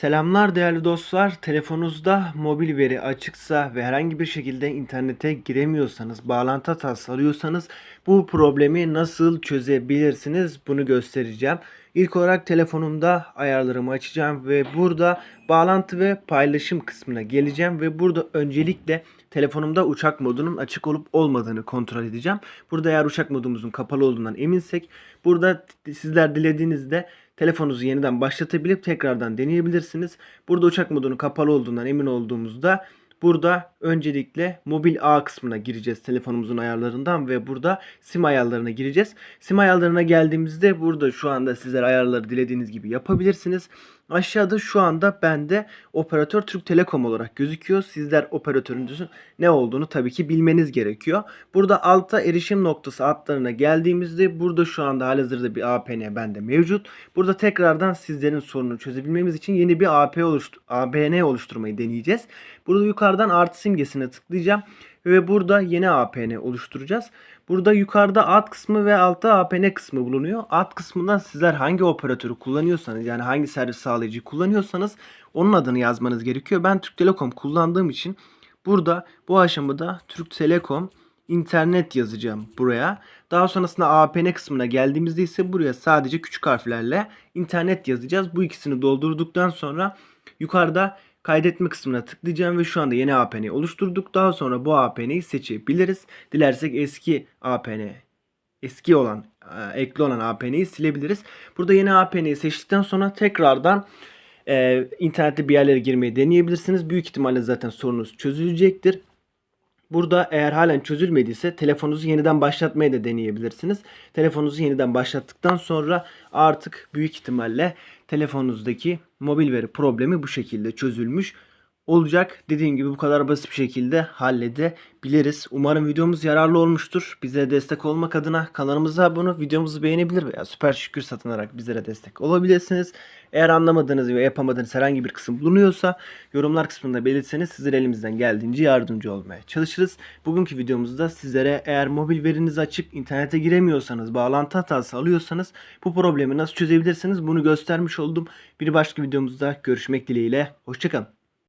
Selamlar değerli dostlar. Telefonunuzda mobil veri açıksa ve herhangi bir şekilde internete giremiyorsanız, bağlantı hatası bu problemi nasıl çözebilirsiniz bunu göstereceğim. İlk olarak telefonumda ayarlarımı açacağım ve burada bağlantı ve paylaşım kısmına geleceğim ve burada öncelikle telefonumda uçak modunun açık olup olmadığını kontrol edeceğim. Burada eğer uçak modumuzun kapalı olduğundan eminsek burada sizler dilediğinizde telefonunuzu yeniden başlatabilip tekrardan deneyebilirsiniz. Burada uçak modunun kapalı olduğundan emin olduğumuzda burada öncelikle mobil ağ kısmına gireceğiz telefonumuzun ayarlarından ve burada sim ayarlarına gireceğiz. Sim ayarlarına geldiğimizde burada şu anda sizler ayarları dilediğiniz gibi yapabilirsiniz. Aşağıda şu anda bende operatör Türk Telekom olarak gözüküyor. Sizler operatörünüzün ne olduğunu tabii ki bilmeniz gerekiyor. Burada altta erişim noktası adlarına geldiğimizde burada şu anda halihazırda bir APN bende mevcut. Burada tekrardan sizlerin sorununu çözebilmemiz için yeni bir AP oluştur APN oluşturmayı deneyeceğiz. Burada yukarıdan artı simgesine tıklayacağım ve burada yeni APN oluşturacağız. Burada yukarıda alt kısmı ve altta APN kısmı bulunuyor. Alt kısmından sizler hangi operatörü kullanıyorsanız yani hangi servis sağlayıcıyı kullanıyorsanız onun adını yazmanız gerekiyor. Ben Türk Telekom kullandığım için burada bu aşamada Türk Telekom internet yazacağım buraya. Daha sonrasında APN kısmına geldiğimizde ise buraya sadece küçük harflerle internet yazacağız. Bu ikisini doldurduktan sonra yukarıda kaydetme kısmına tıklayacağım ve şu anda yeni APN oluşturduk. Daha sonra bu APN'yi seçebiliriz. Dilersek eski APN eski olan e, ekli olan APN'yi silebiliriz. Burada yeni APN'yi seçtikten sonra tekrardan e, internette bir yerlere girmeyi deneyebilirsiniz. Büyük ihtimalle zaten sorunuz çözülecektir. Burada eğer halen çözülmediyse telefonunuzu yeniden başlatmayı da deneyebilirsiniz. Telefonunuzu yeniden başlattıktan sonra artık büyük ihtimalle telefonunuzdaki mobil veri problemi bu şekilde çözülmüş olacak. Dediğim gibi bu kadar basit bir şekilde halledebiliriz. Umarım videomuz yararlı olmuştur. Bize destek olmak adına kanalımıza abone videomuzu beğenebilir veya süper şükür satın alarak bizlere destek olabilirsiniz. Eğer anlamadığınız ve yapamadığınız herhangi bir kısım bulunuyorsa yorumlar kısmında belirtseniz sizlere elimizden geldiğince yardımcı olmaya çalışırız. Bugünkü videomuzda sizlere eğer mobil veriniz açık, internete giremiyorsanız, bağlantı hatası alıyorsanız bu problemi nasıl çözebilirsiniz bunu göstermiş oldum. Bir başka videomuzda görüşmek dileğiyle. Hoşçakalın.